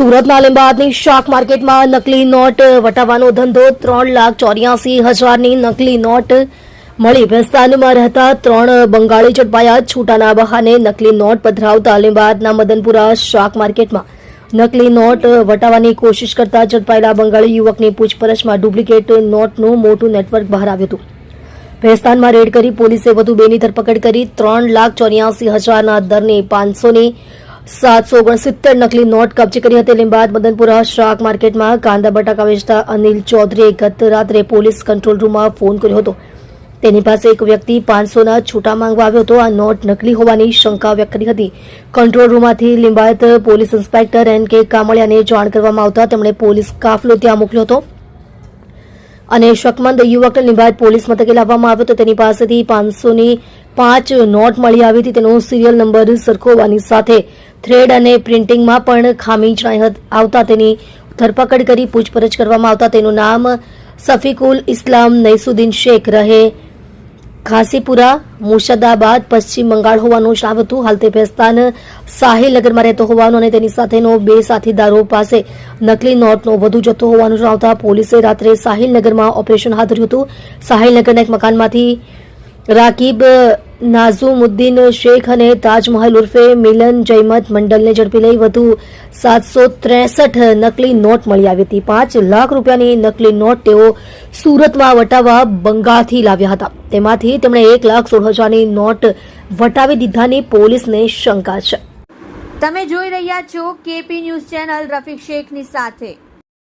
સુરતના લીંબાદની શાક માર્કેટમાં નકલી નોટ વટાવવાનો ધંધો ત્રણ લાખ ચોર્યાસી હજારની નકલી નોટ મળી. વિસ્તારમાં રહેતા ત્રણ બંગાળી ઝડપાયા છૂટાના બહાને નકલી નોટ પધરાવતા લીંબાદના મદનપુરા શાક માર્કેટમાં નકલી નોટ વટાવવાની કોશિશ કરતા ઝડપાયેલા બંગાળી યુવકની પૂછપરછમાં ડુપ્લિકેટ નોટનું મોટું નેટવર્ક બહાર આવ્યું હતું. ભેસ્તાનમાં રેડ કરી પોલીસે વધુ બેની ધરપકડ કરી ત્રણ લાખ ચોર્યાસી હજારના દરની પાંચસોની સાતસો ઓગણસિત્તેર નકલી નોટ કબજે કરી હતી. લીંબાદ મદનપુરા શાક માર્કેટમાં કાંદા બટાકા વેચતા અનિલ ચૌધરીએ ગત રાત્રે પોલીસ કંટ્રોલ રૂમમાં ફોન કર્યો હતો. તેની પાસે એક વ્યક્તિ પાંચસોના છૂટા માંગવા આવ્યો હતો. આ નોટ નકલી હોવાની શંકા વ્યક્ત કરી હતી. Control રૂમમાંથી Limbayat police inspector N K કામળિયાને જાણ કરવામાં આવતા તેમણે પોલીસ કાફલો ત્યાં મોકલ્યો હતો. અને શકમંદ યુવકને લિંબાયત પોલીસ મથકે લાવવામાં આવ્યો તો તેની પાસેથી પાંચસોની પાંચ નોટ મળી આવી હતી. તેનો સિરિયલ નંબર સરખોવાની સાથે થ્રેડ અને પ્રિન્ટિંગમાં પણ ખામી જણાઈ આવતા તેની ધરપકડ કરી પૂછપરછ કરવામાં આવતા તેનું નામ સફીકુલ ઇસ્લામ નૈસુદ્દીન શેખ રહે. ખાસીપુરા મુર્શદાબાદ, પશ્ચિમ બંગાળ હોવાનું જણાવ્યું હતું. હાલ તે ભેસ્તાન સાહિલનગરમાં રહેતો હોવાનું અને તેની સાથેનો બે સાથીદારો પાસે નકલી નોટનો વધુ જથ્થો હોવાનું જણાવતા પોલીસે રાત્રે સાહિલનગરમાં ઓપરેશન હાથ ધર્યું હતું. સાહિલનગરના એક મકાનમાંથી રાકીબ, નાઝુમુદ્દીન શેખ અને તાજમહલ ઉર્ફે મિલન જયમત મંડલને ઝડપી લઈ વધુ સાતસો ત્રેસઠ નકલી નોટ મળી આવી હતી. પાંચ લાખ રૂપિયાની નકલી નોટ તેઓ સુરતમાં વટાવવા બંગાળથી લાવ્યા હતા. તેમાંથી તેમણે એક લાખ સોળ હજારની નોટ વટાવી દીધાની પોલીસને શંકા છે. તમે જોઈ રહ્યા છો કેપી ન્યૂઝ ચેનલ રફીક શેખની સાથે.